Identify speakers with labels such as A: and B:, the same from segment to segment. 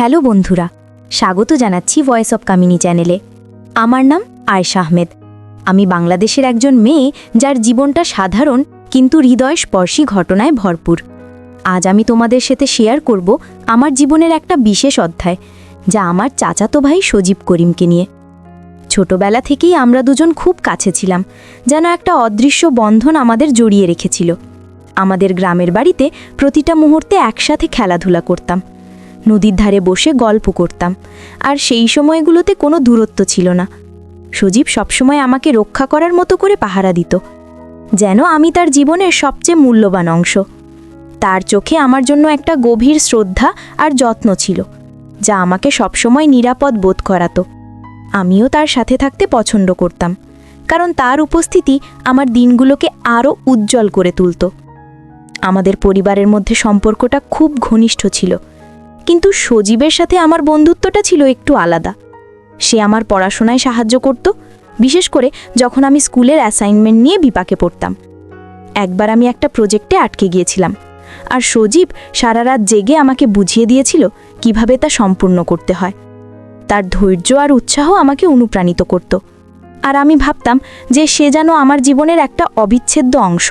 A: Hello বন্ধুরা, স্বাগত জানাচ্ছি ভয়েস অব কামিনী চ্যানেলে আমার নাম আয়েশা আহমেদ। আমি বাংলাদেশের একজন মেয়ে যার জীবনটা সাধারণ কিন্তু হৃদয়স্পর্শী ঘটনায় ভরপুর। আজ আমি তোমাদের সাথে শেয়ার করব আমার জীবনের একটা বিশেষ অধ্যায়, যা আমার চাচাতো ভাই সজীব করিমকে নিয়ে। ছোটবেলা থেকেই আমরা দুজন খুব কাছে ছিলাম, যেন একটা অদৃশ্য বন্ধন আমাদের জড়িয়ে রেখেছিল। আমাদের গ্রামের বাড়িতে প্রতিটা মুহূর্তে একসাথে খেলাধুলা করতাম। নদীর ধারে বসে গল্প করতাম। আর সেই সময়গুলোতে কোনো দূরত্ব ছিল না। সজীব সবসময় আমাকে রক্ষা করার মতো করে পাহারা দিত, যেন আমি তার জীবনের সবচেয়ে মূল্যবান অংশ। তার চোখে আমার জন্য একটা গভীর শ্রদ্ধা আর যত্ন ছিল, যা আমাকে সবসময় নিরাপদ বোধ করাতো। আমিও তার সাথে থাকতে পছন্দ করতাম, কারণ তার উপস্থিতি আমার দিনগুলোকে আরও উজ্জ্বল করে তুলত। আমাদের পরিবারের মধ্যে সম্পর্কটা খুব ঘনিষ্ঠ ছিল কিন্তু সজীবের সাথে আমার বন্ধুত্বটা ছিল একটু আলাদা। সে আমার পড়াশোনায় সাহায্য করত, বিশেষ করে যখন আমি স্কুলের অ্যাসাইনমেন্ট নিয়ে বিপাকে পড়তাম। একবার আমি একটা প্রজেক্টে আটকে গিয়েছিলাম, আর সজীব সারা রাত জেগে আমাকে বুঝিয়ে দিয়েছিল কীভাবে তা সম্পূর্ণ করতে হয়। তার ধৈর্য আর উৎসাহ আমাকে অনুপ্রাণিত করত। আর আমি ভাবতাম যে সে যেন আমার জীবনের একটা অবিচ্ছেদ্য অংশ।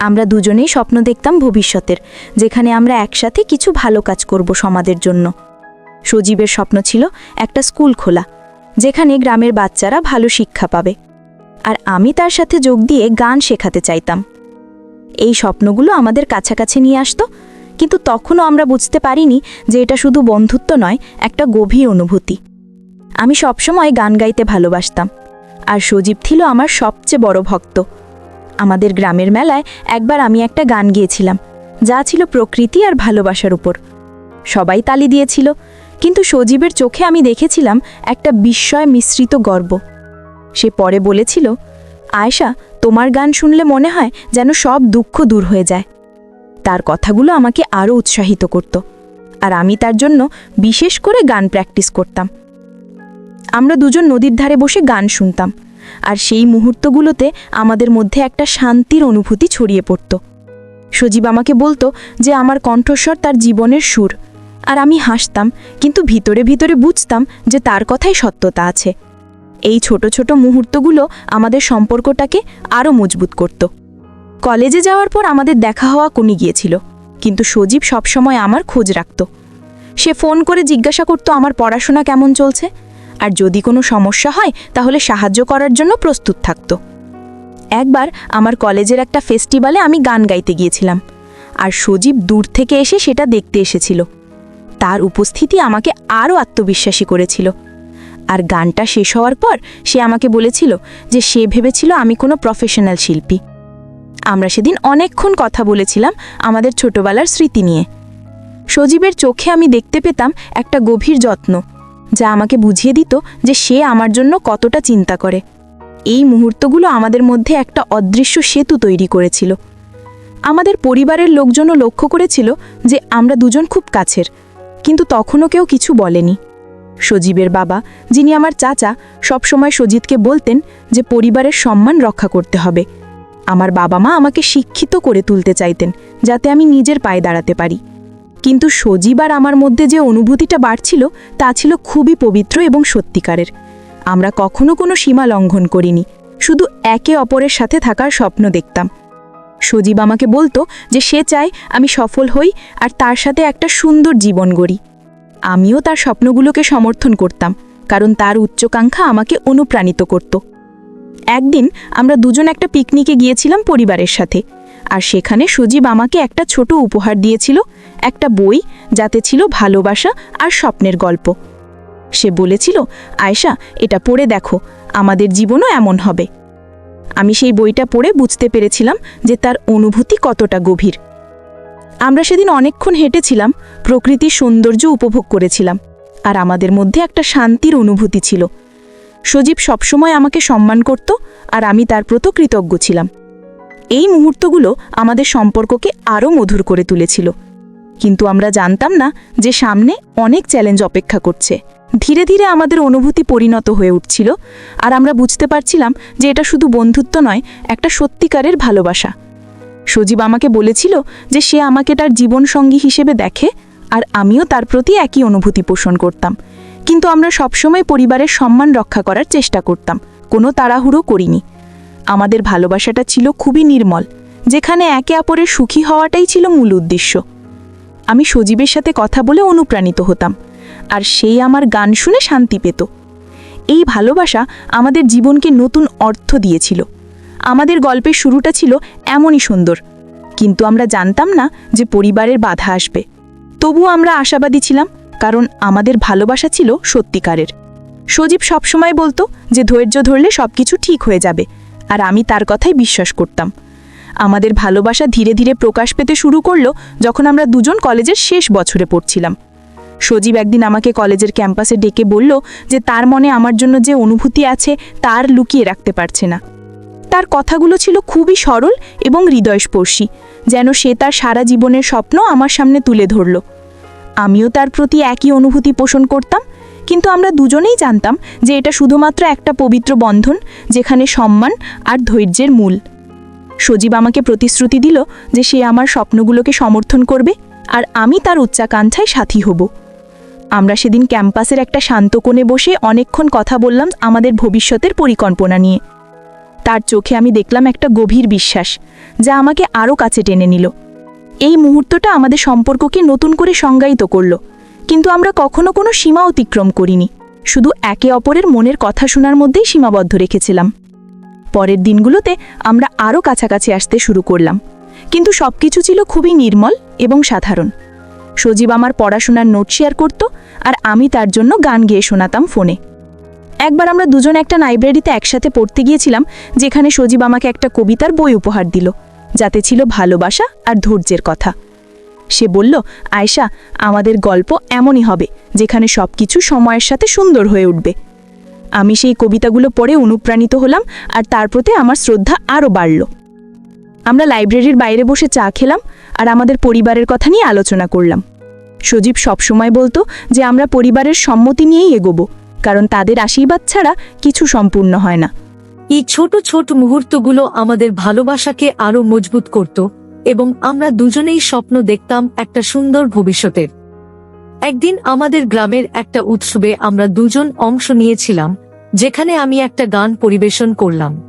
A: আমরা দুজনেই স্বপ্ন দেখতাম ভবিষ্যতের, যেখানে আমরা একসাথে কিছু ভালো কাজ করব সমাজের জন্য। সজীবের স্বপ্ন ছিল একটা স্কুল খোলা, যেখানে গ্রামের বাচ্চারা ভালো শিক্ষা পাবে। আর আমি তার সাথে যোগ দিয়ে গান শেখাতে চাইতাম। এই স্বপ্নগুলো আমাদের কাছাকাছি নিয়ে আসতো, কিন্তু তখনও আমরা বুঝতে পারিনি যে এটা শুধু বন্ধুত্ব নয়, একটা গভীর অনুভূতি। আমি সবসময় গান গাইতে ভালোবাসতাম, আর সজীব ছিল আমার সবচেয়ে বড় ভক্ত। আমাদের গ্রামের মেলায় একবার আমি একটা গান গিয়েছিলাম, যা ছিল প্রকৃতি আর ভালোবাসার উপর। সবাই তালি দিয়েছিল, কিন্তু সজীবের চোখে আমি দেখেছিলাম একটা বিস্ময় মিশ্রিত গর্ব। সে পরে বলেছিল, আয়শা, তোমার গান শুনলে মনে হয় যেন সব দুঃখ দূর হয়ে যায়। তার কথাগুলো আমাকে আরও উৎসাহিত করত, আর আমি তার জন্য বিশেষ করে গান প্র্যাকটিস করতাম। আমরা দুজন নদীর ধারে বসে গান শুনতাম। আর সেই মুহূর্তগুলোতে আমাদের মধ্যে একটা শান্তির অনুভূতি ছড়িয়ে পড়ত। সজীব আমাকে বলতো যে আমার কণ্ঠস্বর তার জীবনের সুর। আর আমি হাসতাম, কিন্তু ভিতরে ভিতরে বুঝতাম যে তার কথাই সত্যতা আছে। এই ছোট ছোট মুহূর্তগুলো আমাদের সম্পর্কটাকে আরও মজবুত করত। কলেজে যাওয়ার পর আমাদের দেখা হওয়া কমে গিয়েছিল, কিন্তু সজীব সবসময় আমার খোঁজ রাখত। সে ফোন করে জিজ্ঞাসা করতো, আমার পড়াশোনা কেমন চলছে? আর যদি কোনো সমস্যা হয়, তাহলে সাহায্য করার জন্য প্রস্তুত থাকত। একবার আমার কলেজের একটা ফেস্টিভ্যালে আমি গান গাইতে গিয়েছিলাম, আর সজীব দূর থেকে এসে সেটা দেখতে এসেছিল। তার উপস্থিতি আমাকে আরও আত্মবিশ্বাসী করেছিল। আর গানটা শেষ হওয়ার পর সে আমাকে বলেছিল যে সে ভেবেছিল আমি কোনো প্রফেশনাল শিল্পী। আমরা সেদিন অনেকক্ষণ কথা বলেছিলাম আমাদের ছোটবেলার স্মৃতি নিয়ে। সজীবের চোখে আমি দেখতে পেতাম একটা গভীর যত্ন। যা আমাকে বুঝিয়ে দিত যে সে আমার জন্য কতটা চিন্তা করে। এই মুহূর্তগুলো আমাদের মধ্যে একটা অদৃশ্য সেতু তৈরি করেছিল। আমাদের পরিবারের লোকজনও লক্ষ্য করেছিল যে আমরা দুজন খুব কাছের, কিন্তু তখনও কেউ কিছু বলেনি। সজীবের বাবা, যিনি আমার চাচা, সবসময় সজিতকে বলতেন যে পরিবারের সম্মান রক্ষা করতে হবে। আমার বাবা মা আমাকে শিক্ষিত করে তুলতে চাইতেন, যাতে আমি নিজের পায়ে দাঁড়াতে পারি। কিন্তু সজীব আর আমার মধ্যে যে অনুভূতিটা বাড়ছিল, তা ছিল খুবই পবিত্র এবং সত্যিকারের। আমরা কখনো কোনো সীমা লঙ্ঘন করিনি, শুধু একে অপরের সাথে থাকার স্বপ্ন দেখতাম। সজীব আমাকে বলতো যে সে চায় আমি সফল হই আর তার সাথে একটা সুন্দর জীবন গড়ি। আমিও তার স্বপ্নগুলোকে সমর্থন করতাম, কারণ তার উচ্চকাঙ্ক্ষা আমাকে অনুপ্রাণিত করত। একদিন আমরা দুজন একটা পিকনিকে গিয়েছিলাম পরিবারের সাথে, আর সেখানে সজীব আমাকে একটা ছোট উপহার দিয়েছিল একটা বই যাতে ছিল ভালোবাসা আর স্বপ্নের গল্প। সে বলেছিল, আয়শা, এটা পড়ে দেখো, আমাদের জীবনও এমন হবে। আমি সেই বইটা পড়ে বুঝতে পেরেছিলাম যে তার অনুভূতি কতটা গভীর। আমরা সেদিন অনেকক্ষণ হেঁটেছিলাম, প্রকৃতির সৌন্দর্য উপভোগ করেছিলাম, আর আমাদের মধ্যে একটা শান্তির অনুভূতি ছিল। সজীব সবসময় আমাকে সম্মান করত, আর আমি তার প্রতি কৃতজ্ঞ ছিলাম। এই মুহূর্তগুলো আমাদের সম্পর্ককে আরও মধুর করে তুলেছিল। কিন্তু আমরা জানতাম না যে সামনে অনেক চ্যালেঞ্জ অপেক্ষা করছে। ধীরে ধীরে আমাদের অনুভূতি পরিণত হয়ে উঠছিল আর আমরা বুঝতে পারছিলাম যে এটা শুধু বন্ধুত্ব নয়, একটা সত্যিকারের ভালোবাসা। সজীব আমাকে বলেছিল যে সে আমাকে তার জীবনসঙ্গী হিসেবে দেখে আর আমিও তার প্রতি একই অনুভূতি পোষণ করতাম। কিন্তু আমরা সবসময় পরিবারের সম্মান রক্ষা করার চেষ্টা করতাম, কোনো তাড়াহুড়ো করিনি। আমাদের ভালোবাসাটা ছিল খুবই নির্মল, যেখানে একে অপরের সুখী হওয়াটাই ছিল মূল উদ্দেশ্য। আমি সজীবের সাথে কথা বলে অনুপ্রাণিত হতাম, আর সেই আমার গান শুনে শান্তি পেত। এই ভালোবাসা আমাদের জীবনকে নতুন অর্থ দিয়েছিল। আমাদের গল্পের শুরুটা ছিল এমনই সুন্দর, কিন্তু আমরা জানতাম না যে পরিবারের বাধা আসবে। তবুও আমরা আশাবাদী ছিলাম, কারণ আমাদের ভালোবাসা ছিল সত্যিকারের। সজীব সবসময় বলতো যে ধৈর্য ধরলে সবকিছু ঠিক হয়ে যাবে, আর আমি তার কথাই বিশ্বাস করতাম। আমাদের ভালোবাসা ধীরে ধীরে প্রকাশ পেতে শুরু করল যখন আমরা দুজন কলেজের শেষ বছরে পড়ছিলাম। সজীব একদিন আমাকে কলেজের ক্যাম্পাসে ডেকে বলল যে তার মনে আমার জন্য যে অনুভূতি আছে তার লুকিয়ে রাখতে পারছে না। তার কথাগুলো ছিল খুবই সরল এবং হৃদয়স্পর্শী, যেন সে তার সারা জীবনের স্বপ্ন আমার সামনে তুলে ধরল। আমিও তার প্রতি একই অনুভূতি পোষণ করতাম, কিন্তু আমরা দুজনেই জানতাম যে এটা শুধুমাত্র একটা পবিত্র বন্ধন, যেখানে সম্মান আর ধৈর্যের মূল। সজীব আমাকে প্রতিশ্রুতি দিল যে সে আমার স্বপ্নগুলোকে সমর্থন করবে আর আমি তার উচ্চাকাঙ্ক্ষায় সাথী হব। আমরা সেদিন ক্যাম্পাসের একটা শান্ত কোণে বসে অনেকক্ষণ কথা বললাম আমাদের ভবিষ্যতের পরিকল্পনা নিয়ে। তার চোখে আমি দেখলাম একটা গভীর বিশ্বাস, যা আমাকে আরও কাছে টেনে নিল। এই মুহূর্তটা আমাদের সম্পর্ককে নতুন করে সংজ্ঞায়িত করল, কিন্তু আমরা কখনো কোনো সীমা অতিক্রম করিনি। শুধু একে অপরের মনের কথা শোনার মধ্যেই সীমাবদ্ধ রেখেছিলাম। পরের দিনগুলোতে আমরা আরও কাছাকাছি আসতে শুরু করলাম। কিন্তু সবকিছু ছিল খুবই নির্মল এবং সাধারণ। সজীব আমার পড়াশোনার নোট শেয়ার করত আর আমি তার জন্য গান গেয়ে শোনাতাম ফোনে। একবার আমরা দুজন একটা লাইব্রেরিতে একসাথে পড়তে গিয়েছিলাম, যেখানে সজীব আমাকে একটা কবিতার বই উপহার দিল, যাতে ছিল ভালোবাসা আর ধৈর্যের কথা। সে বলল, আয়শা, আমাদের গল্প এমনই হবে, যেখানে সবকিছু সময়ের সাথে সুন্দর হয়ে উঠবে। আমি সেই কবিতাগুলো পড়ে অনুপ্রাণিত হলাম আর তার প্রতি আমার শ্রদ্ধা আরও বাড়ল। আমরা লাইব্রেরির বাইরে বসে চা খেলাম আর আমাদের পরিবারের কথা নিয়ে আলোচনা করলাম। সজীব সবসময় বলতো যে আমরা পরিবারের সম্মতি নিয়েই এগোবো, কারণ তাদের আশীর্বাদ ছাড়া কিছু সম্পূর্ণ হয় না।
B: এই ছোট ছোট মুহূর্তগুলো আমাদের ভালোবাসাকে আরও মজবুত করত এবং আমরা দুজনেই স্বপ্ন দেখতাম একটা সুন্দর ভবিষ্যতের। একদিন আমাদের গ্রামের একটা উৎসবে আমরা দুজন অংশ নিয়েছিলাম, যেখানে আমি একটা গান পরিবেশন করলাম।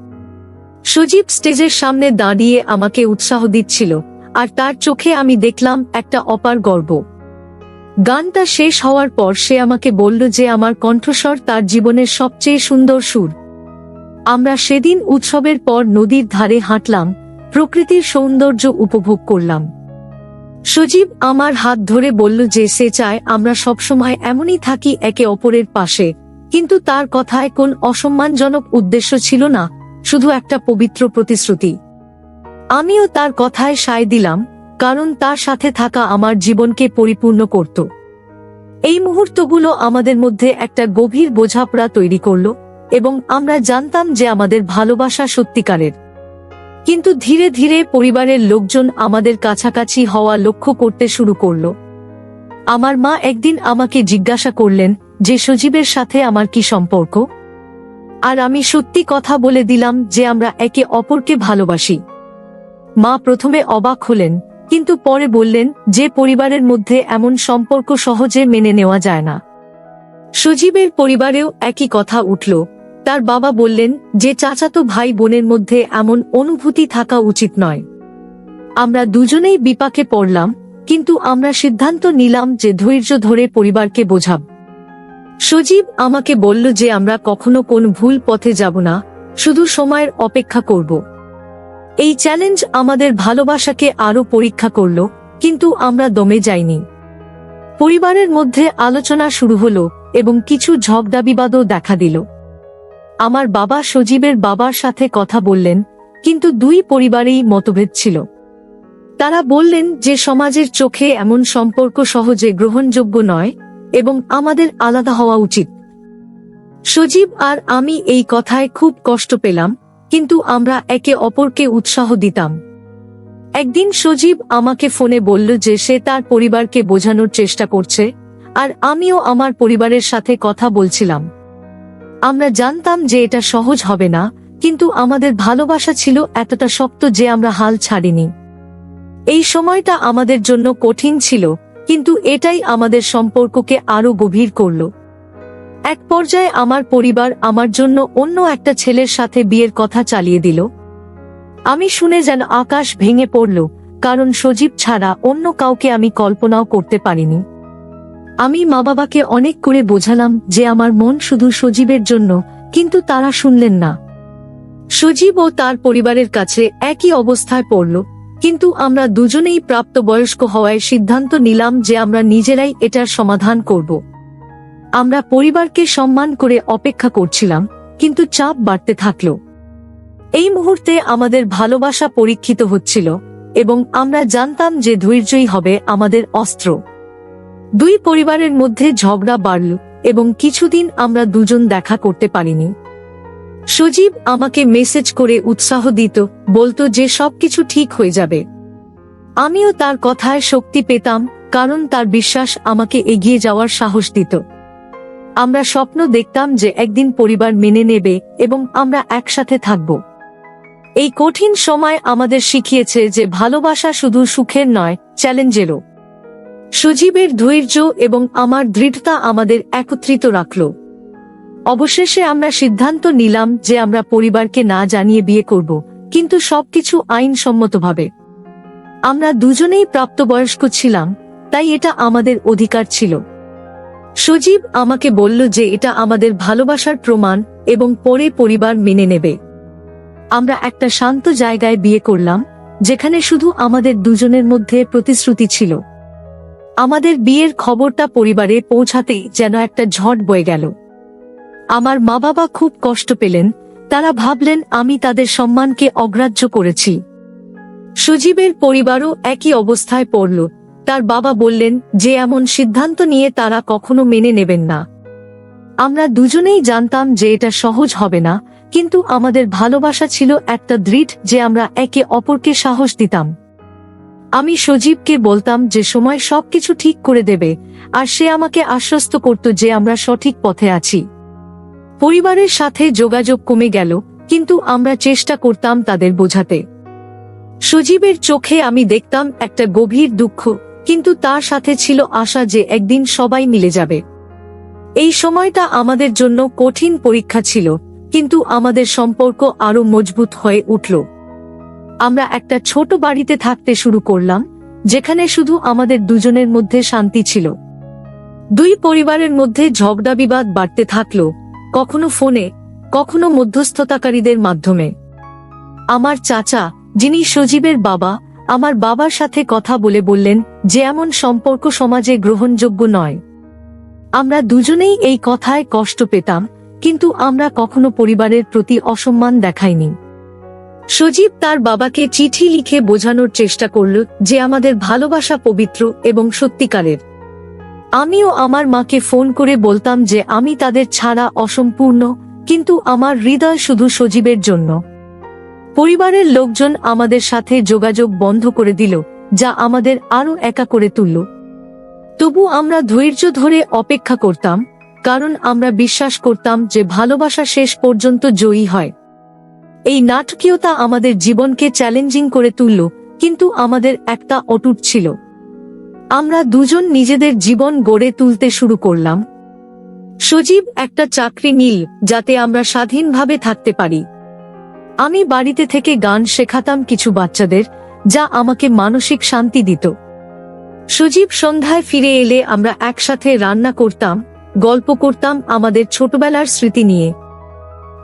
B: সজীব স্টেজের সামনে দাঁড়িয়ে আমাকে উৎসাহ দিচ্ছিল, আর তার চোখে আমি দেখলাম একটা অপার গর্ব। গানটা শেষ হওয়ার পর সে আমাকে বলল যে আমার কণ্ঠস্বর তার জীবনের সবচেয়ে সুন্দর সুর। আমরা সেদিন উৎসবের পর নদীর ধারে হাঁটলাম, প্রকৃতির সৌন্দর্য উপভোগ করলাম। সজীব আমার হাত ধরে বলল যে সে চায় আমরা সবসময় এমনই থাকি একে অপরের পাশে। কিন্তু তার কথায় কোন অসম্মানজনক উদ্দেশ্য ছিল না, শুধু একটা পবিত্র প্রতিশ্রুতি। আমিও তার কথায় সায় দিলাম, কারণ তার সাথে থাকা আমার জীবনকে পরিপূর্ণ করত। এই মুহূর্তগুলো আমাদের মধ্যে একটা গভীর বোঝাপড়া তৈরি করল, এবং আমরা জানতাম যে আমাদের ভালোবাসা সত্যিকারের। কিন্তু ধীরে ধীরে পরিবারের লোকজন আমাদের কাছাকাছি হওয়া লক্ষ্য করতে শুরু করল। আমার মা একদিন আমাকে জিজ্ঞাসা করলেন, যে সজীবের সাথে আমার কি সম্পর্ক? আর আমি সত্যি কথা বলে দিলাম যে আমরা একে অপরকে ভালোবাসি। মা প্রথমে অবাক হলেন, কিন্তু পরে বললেন, যে পরিবারের মধ্যে এমন সম্পর্ক সহজে মেনে নেওয়া যায় না। সজীবের পরিবারেও একই কথা উঠল তার বাবা বললেন, যে চাচাতো ভাই বোনের মধ্যে এমন অনুভূতি থাকা উচিত নয়। আমরা দুজনেই বিপাকে পড়লাম, কিন্তু আমরা সিদ্ধান্ত নিলাম যে ধৈর্য ধরে পরিবারকে বোঝাব। সজীব আমাকে বলল যে আমরা কখনো কোন ভুল পথে যাব না, শুধু সময়ের অপেক্ষা করব। এই চ্যালেঞ্জ আমাদের ভালোবাসাকে আরও পরীক্ষা করল, কিন্তু আমরা দমে যাইনি। পরিবারের মধ্যে আলোচনা শুরু হলো এবং কিছু ঝগড়া বিবাদও দেখা দিল। আমার বাবা সজীবের বাবার সাথে কথা বললেন, কিন্তু দুই পরিবারেই মতভেদ ছিল। তারা বললেন যে সমাজের চোখে এমন সম্পর্ক সহজে গ্রহণযোগ্য নয় এবং আমাদের আলাদা হওয়া উচিত। সজীব আর আমি এই কথায় খুব কষ্ট পেলাম, কিন্তু আমরা একে অপরকে উৎসাহ দিতাম। একদিন সজীব আমাকে ফোনে বলল যে সে তার পরিবারকে বোঝানোর চেষ্টা করছে, আর আমিও আমার পরিবারের সাথে কথা বলছিলাম। আমরা জানতাম যে এটা সহজ হবে না, কিন্তু আমাদের ভালোবাসা ছিল এতটা শক্ত যে আমরা হাল ছাড়িনি। এই সময়টা আমাদের জন্য কঠিন ছিল, কিন্তু এটাই আমাদের সম্পর্ককে আরও গভীর করল। এক পর্যায়ে আমার পরিবার আমার জন্য অন্য একটা ছেলের সাথে বিয়ের কথা চালিয়ে দিল। আমি শুনে যেন আকাশ ভেঙে পড়ল, কারণ সজীব ছাড়া অন্য কাউকে আমি কল্পনাও করতে পারিনি। আমি মা বাবাকে অনেক করে বোঝালাম যে আমার মন শুধু সজীবের জন্য, কিন্তু তারা শুনলেন না। সজীব ও তার পরিবারের কাছে একই অবস্থায় পড়ল, কিন্তু আমরা দুজনেই প্রাপ্তবয়স্ক হওয়ায় সিদ্ধান্ত নিলাম যে আমরা নিজেরাই এটার সমাধান করব। আমরা পরিবারকে সম্মান করে অপেক্ষা করছিলাম, কিন্তু চাপ বাড়তে থাকল। এই মুহূর্তে আমাদের ভালোবাসা পরীক্ষিত হচ্ছিল, এবং আমরা জানতাম যে ধৈর্যই হবে আমাদের অস্ত্র। দুই পরিবারের মধ্যে ঝগড়া বাড়ল এবং কিছুদিন আমরা দুজন দেখা করতে পারিনি। সজীব আমাকে মেসেজ করে উৎসাহ দিত, বলতো যে সবকিছু ঠিক হয়ে যাবে। আমিও তার কথায় শক্তি পেতাম, কারণ তার বিশ্বাস আমাকে এগিয়ে যাওয়ার সাহস দিত। আমরা স্বপ্ন দেখতাম যে একদিন পরিবার মেনে নেবে এবং আমরা একসাথে থাকব। এই কঠিন সময় আমাদের শিখিয়েছে যে ভালোবাসা শুধু সুখের নয়, চ্যালেঞ্জেরও। সজীবের ধৈর্য এবং আমার দৃঢ়তা আমাদের একত্রিত রাখল। অবশেষে আমরা সিদ্ধান্ত নিলাম যে আমরা পরিবারকে না জানিয়ে বিয়ে করব, কিন্তু সবকিছু আইনসম্মতভাবে। আমরা দুজনেই প্রাপ্তবয়স্ক ছিলাম, তাই এটা আমাদের অধিকার ছিল। সজীব আমাকে বলল যে এটা আমাদের ভালোবাসার প্রমাণ এবং পরে পরিবার মেনে নেবে। আমরা একটা শান্ত জায়গায় বিয়ে করলাম, যেখানে শুধু আমাদের দুজনের মধ্যে প্রতিশ্রুতি ছিল। আমাদের বিয়ের খবরটা পরিবারে পৌঁছাতেই যেন একটা ঝড় বয়ে গেল। আমার মা বাবা খুব কষ্ট পেলেন, তারা ভাবলেন আমি তাদের সম্মানকে অগ্রাহ্য করেছি। সুজীবের পরিবারও একই অবস্থায় পড়ল। তার বাবা বললেন, যে এমন সিদ্ধান্ত নিয়ে তারা কখনো মেনে নেবেন না। আমরা দুজনেই জানতাম যে এটা সহজ হবে না, কিন্তু আমাদের ভালোবাসা ছিল একটা দৃঢ় যে আমরা একে অপরকে সাহস দিতাম। আমি সজীবকে বলতাম যে সময় সবকিছু ঠিক করে দেবে, আর সে আমাকে আশ্বস্ত করত যে আমরা সঠিক পথে আছি। পরিবারের সাথে যোগাযোগ কমে গেল, কিন্তু আমরা চেষ্টা করতাম তাদের বোঝাতে। সজীবের চোখে আমি দেখতাম একটা গভীর দুঃখ, কিন্তু তার সাথে ছিল আশা যে একদিন সবাই মিলে যাবে। এই সময়টা আমাদের জন্য কঠিন পরীক্ষা ছিল, কিন্তু আমাদের সম্পর্ক আরও মজবুত হয়ে উঠল। আমরা একটা ছোট বাড়িতে থাকতে শুরু করলাম, যেখানে শুধু আমাদের দুজনের মধ্যে শান্তি ছিল। দুই পরিবারের মধ্যে ঝগড়া বিবাদ বাড়তে থাকল, কখনো ফোনে, কখনো মধ্যস্থতাকারীদের মাধ্যমে। আমার চাচা, যিনি সজীবের বাবা, আমার বাবার সাথে কথা বলে বললেন যে এমন সম্পর্ক সমাজে গ্রহণযোগ্য নয়। আমরা দুজনেই এই কথায় কষ্ট পেতাম, কিন্তু আমরা কখনো পরিবারের প্রতি অসম্মান দেখাইনি। সজীব তার বাবাকে চিঠি লিখে বোঝানোর চেষ্টা করল যে আমাদের ভালোবাসা পবিত্র এবং সত্যিকারের। আমিও আমার মাকে ফোন করে বলতাম যে আমি তাদের ছাড়া অসম্পূর্ণ, কিন্তু আমার হৃদয় শুধু সজীবের জন্য। পরিবারের লোকজন আমাদের সাথে যোগাযোগ বন্ধ করে দিল, যা আমাদের আরও একা করে তুলল। তবু আমরা ধৈর্য ধরে অপেক্ষা করতাম, কারণ আমরা বিশ্বাস করতাম যে ভালোবাসা শেষ পর্যন্ত জয়ী হয়। এই নাটকীয়তা আমাদের জীবনকে চ্যালেঞ্জিং করে তুলল, কিন্তু আমাদের একটা অটুট ছিল। আমরা দুজন নিজেদের জীবন গড়ে তুলতে শুরু করলাম। সজীব একটা চাকরি নীল, যাতে আমরা স্বাধীনভাবে থাকতে পারি। আমি বাড়িতে থেকে গান শেখাতাম কিছু বাচ্চাদের, যা আমাকে মানসিক শান্তি দিত। সজীব সন্ধ্যায় ফিরে এলে আমরা একসাথে রান্না করতাম, গল্প করতাম আমাদের ছোটবেলার স্মৃতি নিয়ে।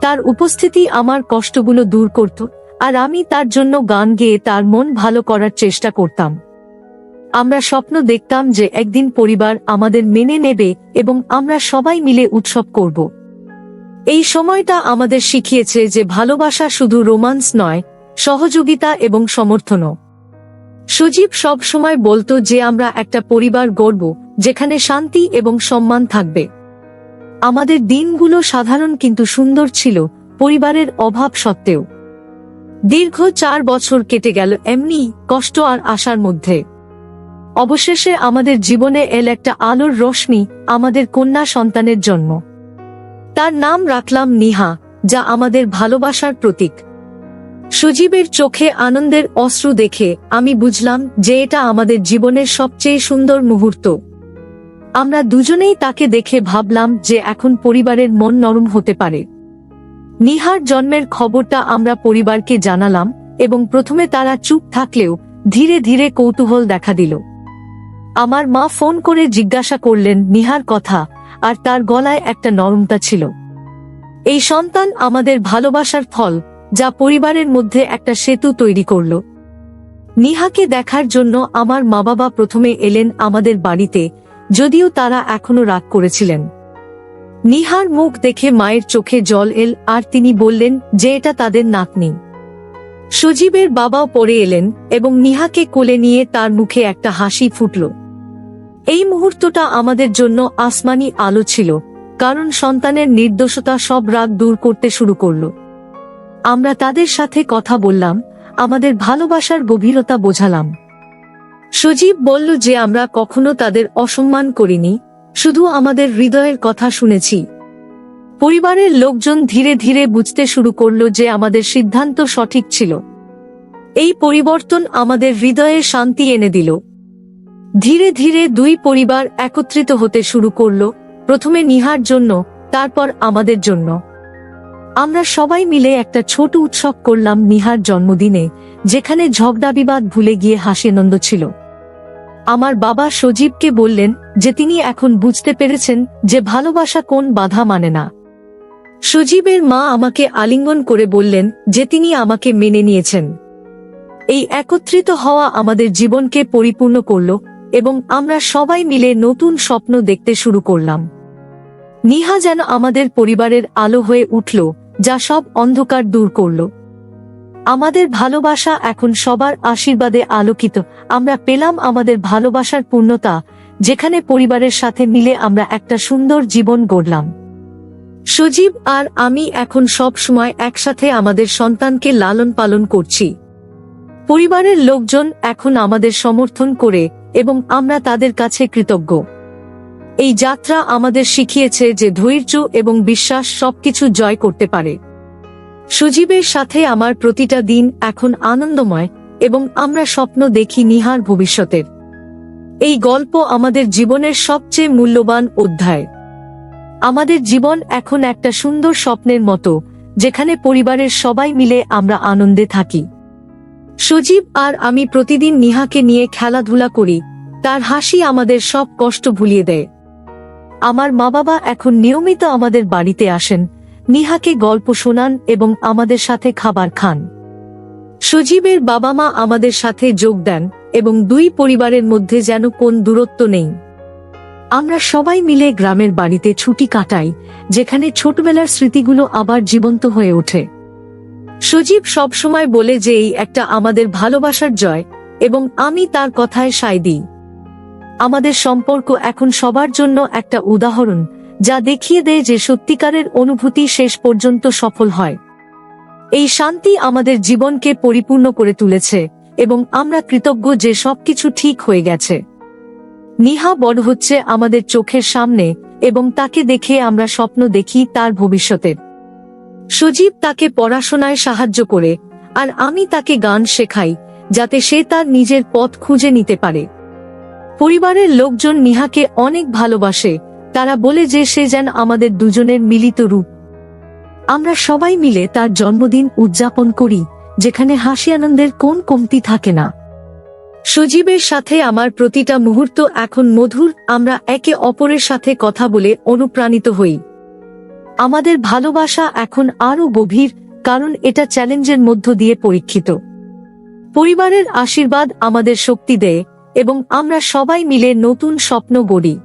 B: তার উপস্থিতি আমার কষ্টগুলো দূর করত, আর আমি তার জন্য গান গেয়ে তার মন ভালো করার চেষ্টা করতাম। আমরা স্বপ্ন দেখতাম যে একদিন পরিবার আমাদের মেনে নেবে এবং আমরা সবাই মিলে উৎসব করব। এই সময়টা আমাদের শিখিয়েছে যে ভালোবাসা শুধু রোমান্স নয়, সহযোগিতা এবং সমর্থনও। সজীব সব সময় বলতো যে আমরা একটা পরিবার গড়ব, যেখানে শান্তি এবং সম্মান থাকবে। আমাদের দিনগুলো সাধারণ কিন্তু সুন্দর ছিল, পরিবারের অভাব সত্ত্বেও। দীর্ঘ চার বছর কেটে গেল এমনি কষ্ট আর আশার মধ্যে। অবশেষে আমাদের জীবনে এল একটা আলোর রশ্মি আমাদের কন্যা সন্তানের জন্ম। তার নাম রাখলাম নিহা, যা আমাদের ভালোবাসার প্রতীক। সুজীবের চোখে আনন্দের অশ্রু দেখে আমি বুঝলাম যে এটা আমাদের জীবনের সবচেয়ে সুন্দর মুহূর্ত। আমরা দুজনেই তাকে দেখে ভাবলাম যে এখন পরিবারের মন নরম হতে পারে। নিহার জন্মের খবরটা আমরা পরিবারকে জানালাম এবং প্রথমে তারা চুপ থাকলেও ধীরে ধীরে কৌতূহল দেখা দিল। আমার মা ফোন করে জিজ্ঞাসা করলেন নিহার কথা, আর তার গলায় একটা নরমতা ছিল। এই সন্তান আমাদের ভালোবাসার ফল, যা পরিবারের মধ্যে একটা সেতু তৈরি করল। নিহাকে দেখার জন্য আমার মা বাবা প্রথমে এলেন আমাদের বাড়িতে যদিও তারা এখনও রাগ করেছিলেন। নিহার মুখ দেখে মায়ের চোখে জল এল, আর তিনি বললেন, যে এটা তাদের নাতনি। সুজীবের বাবাও পরে এলেন, এবং নিহাকে কোলে নিয়ে তার মুখে একটা হাসি ফুটল। এই মুহূর্তটা আমাদের জন্য আসমানি আলো ছিল, কারণ সন্তানের নির্দোষতা সব রাগ দূর করতে শুরু করল। আমরা তাদের সাথে কথা বললাম, আমাদের ভালোবাসার গভীরতা বোঝালাম। সজীব বলল যে আমরা কখনো তাদের অসম্মান করিনি, শুধু আমাদের হৃদয়ের কথা শুনেছি। পরিবারের লোকজন ধীরে ধীরে বুঝতে শুরু করল যে আমাদের সিদ্ধান্ত সঠিক ছিল। এই পরিবর্তন আমাদের হৃদয়ে শান্তি এনে দিল। ধীরে ধীরে দুই পরিবার একত্রিত হতে শুরু করল, প্রথমে নিহার জন্য, তারপর আমাদের জন্য। আমরা সবাই মিলে একটা ছোট উৎসব করলাম নিহার জন্মদিনে, যেখানে ঝগড়া বিবাদ ভুলে গিয়ে হাসি হাসিনন্দ ছিল। আমার বাবা সজীবকে বললেন যে তিনি এখন বুঝতে পেরেছেন যে ভালোবাসা কোন বাধা মানে না। সজীবের মা আমাকে আলিঙ্গন করে বললেন যে তিনি আমাকে মেনে নিয়েছেন। এই একত্রিত হওয়া আমাদের জীবনকে পরিপূর্ণ করল এবং আমরা সবাই মিলে নতুন স্বপ্ন দেখতে শুরু করলাম। নিহা যেন আমাদের পরিবারের আলো হয়ে উঠল, যা সব অন্ধকার দূর করল। আমাদের ভালোবাসা এখন সবার আশীর্বাদে আলোকিত। আমরা পেলাম আমাদের ভালোবাসার পূর্ণতা, যেখানে পরিবারের সাথে মিলে আমরা একটা সুন্দর জীবন গড়লাম। সজীব আর আমি এখন সব সময় একসাথে আমাদের সন্তানকে লালন পালন করছি। পরিবারের লোকজন এখন আমাদের সমর্থন করে এবং আমরা তাদের কাছে কৃতজ্ঞ। এই যাত্রা আমাদের শিখিয়েছে যে ধৈর্য এবং বিশ্বাস সবকিছু জয় করতে পারে। সুজীবের সাথে আমার প্রতিটা দিন এখন আনন্দময় এবং আমরা স্বপ্ন দেখি নিহার ভবিষ্যতের। এই গল্প আমাদের জীবনের সবচেয়ে মূল্যবান অধ্যায়। আমাদের জীবন এখন একটা সুন্দর স্বপ্নের মতো, যেখানে পরিবারের সবাই মিলে আমরা আনন্দে থাকি। সজীব আর আমি প্রতিদিন নিহাকে নিয়ে খেলাধুলা করি, তার হাসি আমাদের সব কষ্ট ভুলিয়ে দেয়। আমার মা বাবা এখন নিয়মিত আমাদের বাড়িতে আসেন নিহাকে গল্প শোনান এবং আমাদের সাথে খাবার খান। সজীবের বাবা মা আমাদের সাথে যোগ দেন এবং দুই পরিবারের মধ্যে যেন কোন দূরত্ব নেই। আমরা সবাই মিলে গ্রামের বাড়িতে ছুটি কাটাই, যেখানে ছোটবেলার স্মৃতিগুলো আবার জীবন্ত হয়ে ওঠে। সজীব সবসময় বলে যে এই একটা আমাদের ভালোবাসার জয় এবং আমি তার কথায় সায় দিই। আমাদের সম্পর্ক এখন সবার জন্য একটা উদাহরণ যা দেখিয়ে দেয় যে সত্যিকারের অনুভূতি শেষ পর্যন্ত সফল হয়। এই শান্তি আমাদের জীবনকে পরিপূর্ণ করে তুলেছে এবং আমরা কৃতজ্ঞ যে সবকিছু ঠিক হয়ে গেছে। নিহা বড় হচ্ছে আমাদের চোখের সামনে এবং তাকে দেখে আমরা স্বপ্ন দেখি তার ভবিষ্যতের সজীব তাকে পড়াশোনায় সাহায্য করে, আর আমি তাকে গান শেখাই, যাতে সে তার নিজের পথ খুঁজে নিতে পারে। পরিবারের লোকজন নিহাকে অনেক ভালোবাসে তারা বলে যে সে যেন আমাদের দুজনের মিলিত রূপ। আমরা সবাই মিলে তার জন্মদিন উদযাপন করি, যেখানে হাসি আনন্দের কোন কমতি থাকে না। সজীবের সাথে আমার প্রতিটা মুহূর্ত এখন মধুর, আমরা একে অপরের সাথে কথা বলে অনুপ্রাণিত হই। আমাদের ভালোবাসা এখন আরও গভীর, কারণ এটা চ্যালেঞ্জের মধ্য দিয়ে পরীক্ষিত। পরিবারের আশীর্বাদ আমাদের শক্তি দেয়, এবং আমরা সবাই মিলে নতুন স্বপ্ন গড়ি।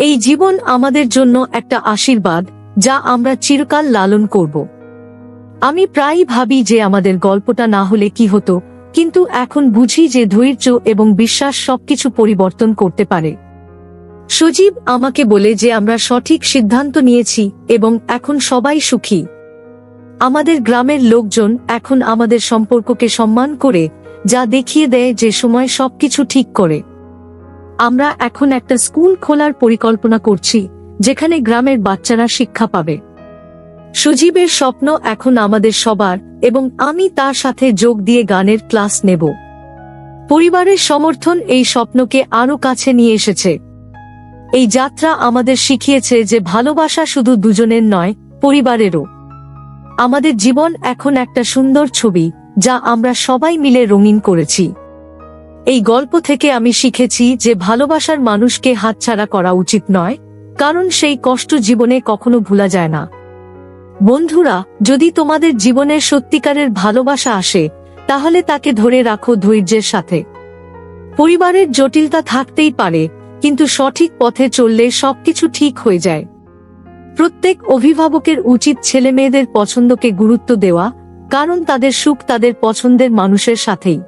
B: এই জীবন আমাদের জন্য একটা আশীর্বাদ, যা আমরা চিরকাল লালন করব। আমি প্রায়ই ভাবি যে আমাদের গল্পটা না হলে কি হতো, কিন্তু এখন বুঝি যে ধৈর্য এবং বিশ্বাস সবকিছু পরিবর্তন করতে পারে। সজীব আমাকে বলে যে আমরা সঠিক সিদ্ধান্ত নিয়েছি এবং এখন সবাই সুখী। আমাদের গ্রামের লোকজন এখন আমাদের সম্পর্ককে সম্মান করে, যা দেখিয়ে দেয় যে সময় সবকিছু ঠিক করে। আমরা এখন একটা স্কুল খোলার পরিকল্পনা করছি, যেখানে গ্রামের বাচ্চারা শিক্ষা পাবে। সুজীবের স্বপ্ন এখন আমাদের সবার, এবং আমি তার সাথে যোগ দিয়ে গানের ক্লাস নেব। পরিবারের সমর্থন এই স্বপ্নকে আরও কাছে নিয়ে এসেছে। এই যাত্রা আমাদের শিখিয়েছে যে ভালোবাসা শুধু দুজনের নয়, পরিবারেরও। আমাদের জীবন এখন একটা সুন্দর ছবি, যা আমরা সবাই মিলে রঙিন করেছি। এই গল্প থেকে আমি শিখেছি যে ভালোবাসার মানুষকে হাতছাড়া করা উচিত নয়, কারণ সেই কষ্ট জীবনে কখনো ভোলা যায় না। বন্ধুরা, যদি তোমাদের জীবনের সত্যিকারের ভালোবাসা আসে, তাহলে তাকে ধরে রাখো ধৈর্যের সাথে। পরিবারের জটিলতা থাকতেই পারে, কিন্তু সঠিক পথে চললে সবকিছু ঠিক হয়ে যায়। প্রত্যেক অভিভাবকের উচিত ছেলে মেয়েদের পছন্দকে গুরুত্ব দেওয়া, কারণ তাদের সুখ তাদের পছন্দের মানুষের সাথেই।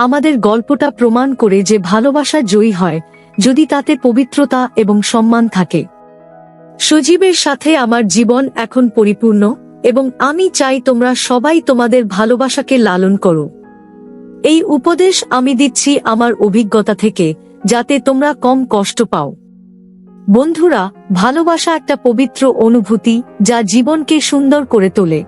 B: আমাদের গল্পটা প্রমাণ করে যে ভালোবাসা জয়ী হয়, যদি তাতে পবিত্রতা এবং সম্মান থাকে। সজীবের সাথে আমার জীবন এখন পরিপূর্ণ, এবং আমি চাই তোমরা সবাই তোমাদের ভালোবাসাকে লালন করো। এই উপদেশ আমি দিচ্ছি আমার অভিজ্ঞতা থেকে, যাতে তোমরা কম কষ্ট পাও। বন্ধুরা, ভালোবাসা একটা পবিত্র অনুভূতি যা জীবনকে সুন্দর করে তোলে।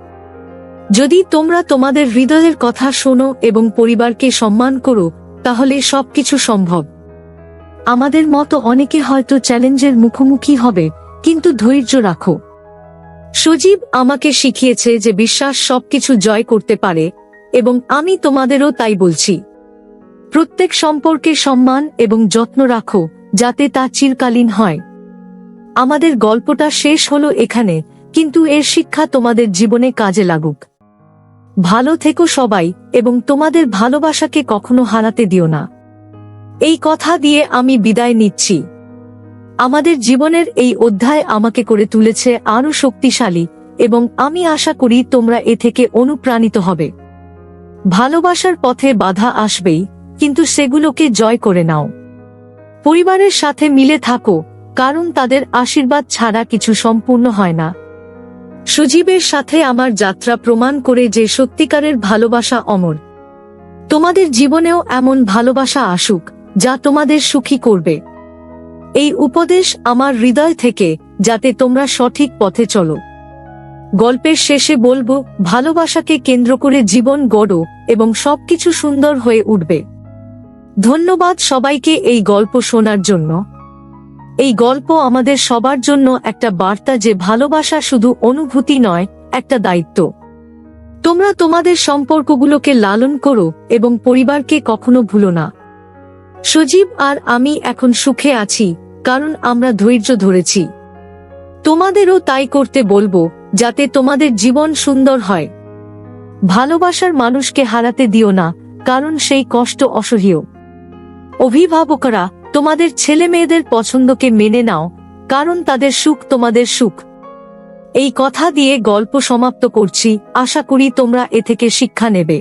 B: যদি তোমরা তোমাদের হৃদয়ের কথা শোনো এবং পরিবারকে সম্মান করো, তাহলে সবকিছু সম্ভব। আমাদের মতো অনেকে হয়তো চ্যালেঞ্জের মুখোমুখি হবে, কিন্তু ধৈর্য রাখো। সজীব আমাকে শিখিয়েছে যে বিশ্বাস সবকিছু জয় করতে পারে, এবং আমি তোমাদেরও তাই বলছি। প্রত্যেক সম্পর্কে সম্মান এবং যত্ন রাখো, যাতে তা চিরকালীন হয়। আমাদের গল্পটা শেষ হলো এখানে, কিন্তু এর শিক্ষা তোমাদের জীবনে কাজে লাগুক। ভালো থেকো সবাই, এবং তোমাদের ভালোবাসাকে কখনো হারাতে দিও না। এই কথা দিয়ে আমি বিদায় নিচ্ছি। আমাদের জীবনের এই অধ্যায় আমাকে করে তুলেছে আরও শক্তিশালী, এবং আমি আশা করি তোমরা এ থেকে অনুপ্রাণিত হবে। ভালোবাসার পথে বাধা আসবেই, কিন্তু সেগুলোকে জয় করে নাও। পরিবারের সাথে মিলে থাকো, কারণ তাদের আশীর্বাদ ছাড়া কিছু সম্পূর্ণ হয় না। সুজীবের সাথে আমার যাত্রা প্রমাণ করে যে সত্যিকারের ভালোবাসা অমর। তোমাদের জীবনেও এমন ভালোবাসা আসুক, যা তোমাদের সুখী করবে। এই উপদেশ আমার হৃদয় থেকে, যাতে তোমরা সঠিক পথে চলো। গল্পের শেষে বলব, ভালোবাসাকে কেন্দ্র করে জীবন গড়ো এবং সবকিছু সুন্দর হয়ে উঠবে। ধন্যবাদ সবাইকে এই গল্প শোনার জন্য। এই গল্প আমাদের সবার জন্য একটা বার্তা যে ভালোবাসা শুধু অনুভূতি নয়, একটা দায়িত্ব। তোমরা তোমাদের সম্পর্কগুলোকে লালন করো এবং পরিবারকে কখনো ভুলো না। সজীব আর আমি এখন সুখে আছি, কারণ আমরা ধৈর্য ধরেছি। তোমাদেরও তাই করতে বলব, যাতে তোমাদের জীবন সুন্দর হয়। ভালোবাসার মানুষকে হারাতে দিও না, কারণ সেই কষ্ট অসহ্য। অভিভাবকরা তোমাদের ছেলে মেয়েদের পছন্দকে মেনে নাও, কারণ তাদের সুখ তোমাদের সুখ। এই কথা দিয়ে গল্প সমাপ্ত করছি, আশা করি তোমরা এ থেকে শিক্ষা নেবে।